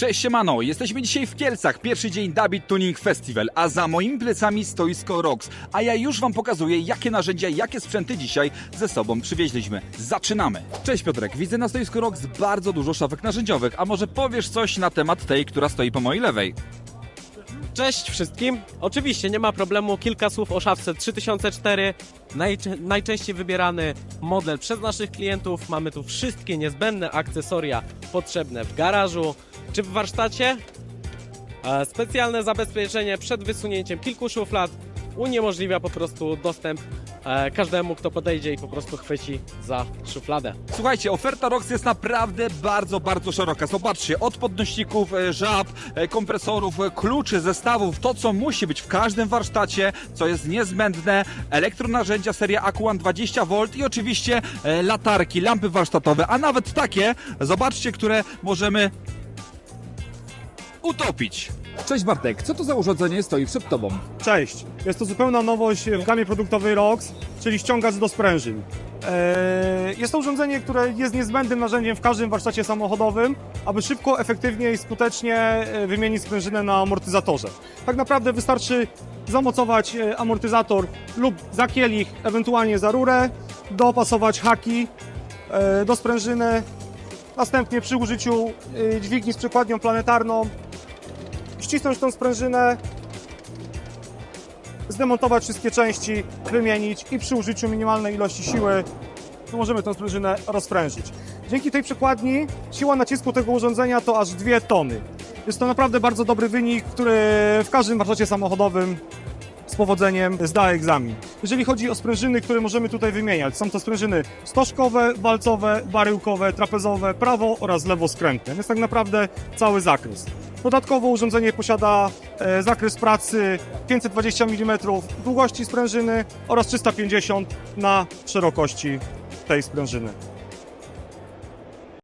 Cześć siemano, jesteśmy dzisiaj w Kielcach, pierwszy dzień Dabit Tuning Festival, a za moimi plecami stoisko ROX, a ja już wam pokazuję jakie narzędzia, jakie sprzęty dzisiaj ze sobą przywieźliśmy. Zaczynamy! Cześć Piotrek, widzę na stoisku ROX bardzo dużo szafek narzędziowych, a może powiesz coś na temat tej, która stoi po mojej lewej? Cześć wszystkim. Oczywiście nie ma problemu. Kilka słów o szafce 3004. Najczę- najczęściej wybierany model przez naszych klientów. Mamy tu wszystkie niezbędne akcesoria potrzebne w garażu czy w warsztacie. E, Specjalne zabezpieczenie przed wysunięciem kilku szuflad uniemożliwia po prostu dostęp e, każdemu, kto podejdzie i po prostu chwyci za szufladę. Słuchajcie, oferta ROX jest naprawdę bardzo, bardzo szeroka. Zobaczcie, od podnośników, e, żab, e, kompresorów, kluczy, zestawów, to co musi być w każdym warsztacie, co jest niezbędne, elektronarzędzia seria Akuan 20V i oczywiście latarki, lampy warsztatowe, a nawet takie, zobaczcie, które możemy utopić. Cześć Bartek, co to za urządzenie stoi przed tobą? Cześć, jest to zupełna nowość w gamie produktowej ROX, czyli ściągacz do sprężyn. Eee, Jest to urządzenie, które jest niezbędnym narzędziem w każdym warsztacie samochodowym, aby szybko, efektywnie i skutecznie e, wymienić sprężynę na amortyzatorze. Tak naprawdę wystarczy zamocować e, amortyzator lub za kielich, ewentualnie za rurę, dopasować haki e, do sprężyny, następnie przy użyciu dźwigni z przekładnią planetarną ścisnąć tą sprężynę, zdemontować wszystkie części, wymienić i przy użyciu minimalnej ilości siły możemy tę sprężynę rozprężyć. Dzięki tej przekładni siła nacisku tego urządzenia to aż 2 tony. Jest to naprawdę bardzo dobry wynik, który w każdym warsztacie samochodowym z powodzeniem zda egzamin. Jeżeli chodzi o sprężyny, które możemy tutaj wymieniać, są to sprężyny stożkowe, walcowe, baryłkowe, trapezowe, prawo oraz lewo skrętne. Jest tak naprawdę cały zakres. Dodatkowo urządzenie posiada e, zakres pracy 520 mm długości sprężyny oraz 350 na szerokości tej sprężyny.